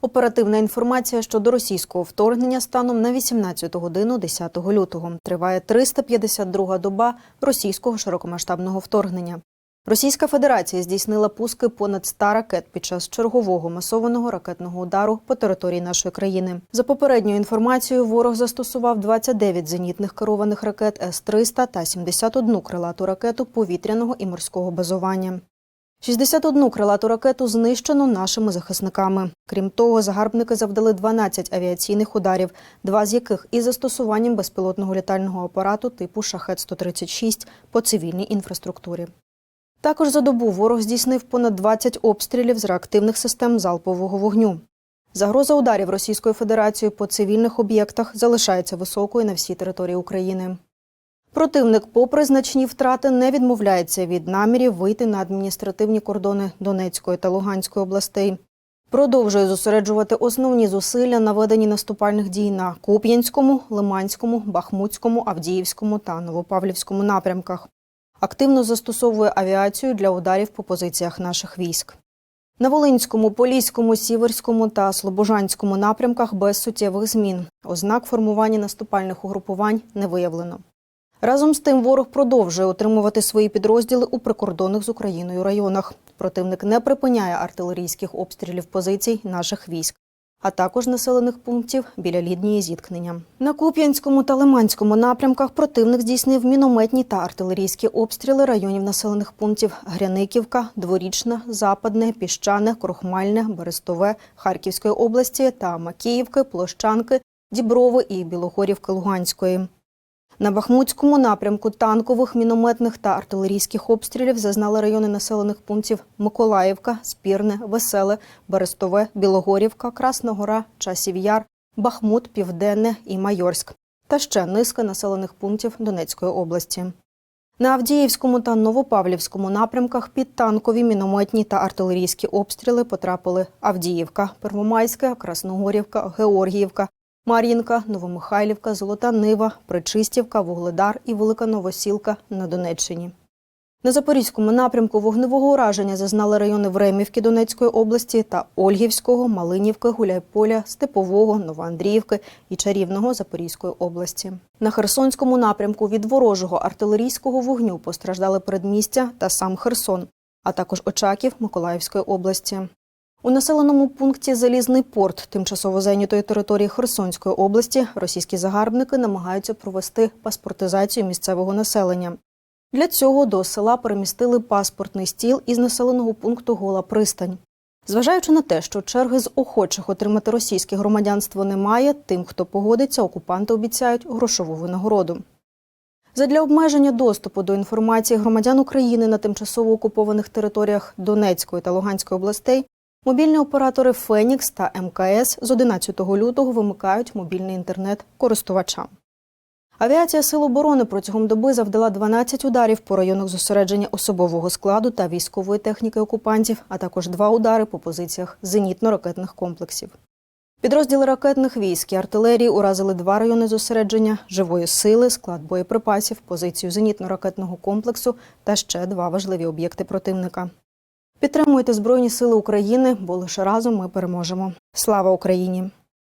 Оперативна інформація щодо російського вторгнення станом на 18 годину 10 лютого. Триває 352-га доба російського широкомасштабного вторгнення. Російська Федерація здійснила пуски понад 100 ракет під час чергового масованого ракетного удару по території нашої країни. За попередньою інформацією, ворог застосував 29 зенітних керованих ракет С-300 та 71 крилату ракету повітряного і морського базування. 61 крилату ракету знищено нашими захисниками. Крім того, загарбники завдали 12 авіаційних ударів, два з яких із застосуванням безпілотного літального апарату типу Шахет-136 по цивільній інфраструктурі. Також за добу ворог здійснив понад 20 обстрілів з реактивних систем залпового вогню. Загроза ударів Російської Федерації по цивільних об'єктах залишається високою на всій території України. Противник, попри значні втрати, не відмовляється від намірів вийти на адміністративні кордони Донецької та Луганської областей. Продовжує зосереджувати основні зусилля на веденні наступальних дій на Куп'янському, Лиманському, Бахмутському, Авдіївському та Новопавлівському напрямках. Активно застосовує авіацію для ударів по позиціях наших військ. На Волинському, Поліському, Сіверському та Слобожанському напрямках без суттєвих змін. Ознак формування наступальних угрупувань не виявлено. Разом з тим ворог продовжує утримувати свої підрозділи у прикордонних з Україною районах. Противник не припиняє артилерійських обстрілів позицій наших військ, а також населених пунктів біля лінії зіткнення. На Куп'янському та Лиманському напрямках противник здійснив мінометні та артилерійські обстріли районів населених пунктів Гряниківка, Дворічна, Западне, Піщане, Крохмальне, Берестове, Харківської області та Макіївки, Площанки, Діброви і Білогорівки Луганської. На Бахмутському напрямку танкових, мінометних та артилерійських обстрілів зазнали райони населених пунктів Миколаївка, Спірне, Веселе, Берестове, Білогорівка, Красна Гора, Часів Бахмут, Південне і Майорськ та ще низка населених пунктів Донецької області. На Авдіївському та Новопавлівському напрямках під танкові, мінометні та артилерійські обстріли потрапили Авдіївка, Первомайська, Красногорівка, Георгіївка, Мар'їнка, Новомихайлівка, Золота Нива, Причистівка, Вугледар і Велика Новосілка на Донеччині. На Запорізькому напрямку вогневого ураження зазнали райони Времівки Донецької області та Ольгівського, Малинівки, Гуляйполя, Степового, Новоандріївки і Чарівного Запорізької області. На Херсонському напрямку від ворожого артилерійського вогню постраждали передмістя та сам Херсон, а також Очаків Миколаївської області. У населеному пункті Залізний порт тимчасово зайнятої території Херсонської області російські загарбники намагаються провести паспортизацію місцевого населення. Для цього до села перемістили паспортний стіл із населеного пункту Гола Пристань. Зважаючи на те, що черги з охочих отримати російське громадянство немає, тим, хто погодиться, окупанти обіцяють грошову винагороду. Задля обмеження доступу до інформації громадян України на тимчасово окупованих територіях Донецької та Луганської областей Мобільні оператори Фенікс та МКС з 11 лютого вимикають мобільний інтернет користувачам. Авіація Сил оборони протягом доби завдала 12 ударів по районах зосередження особового складу та військової техніки окупантів, а також два удари по позиціях зенітно-ракетних комплексів. Підрозділи ракетних військ і артилерії уразили два райони зосередження живої сили, склад боєприпасів, позицію зенітно-ракетного комплексу та ще два важливі об'єкти противника. Підтримуйте Збройні Сили України, бо лише разом ми переможемо. Слава Україні!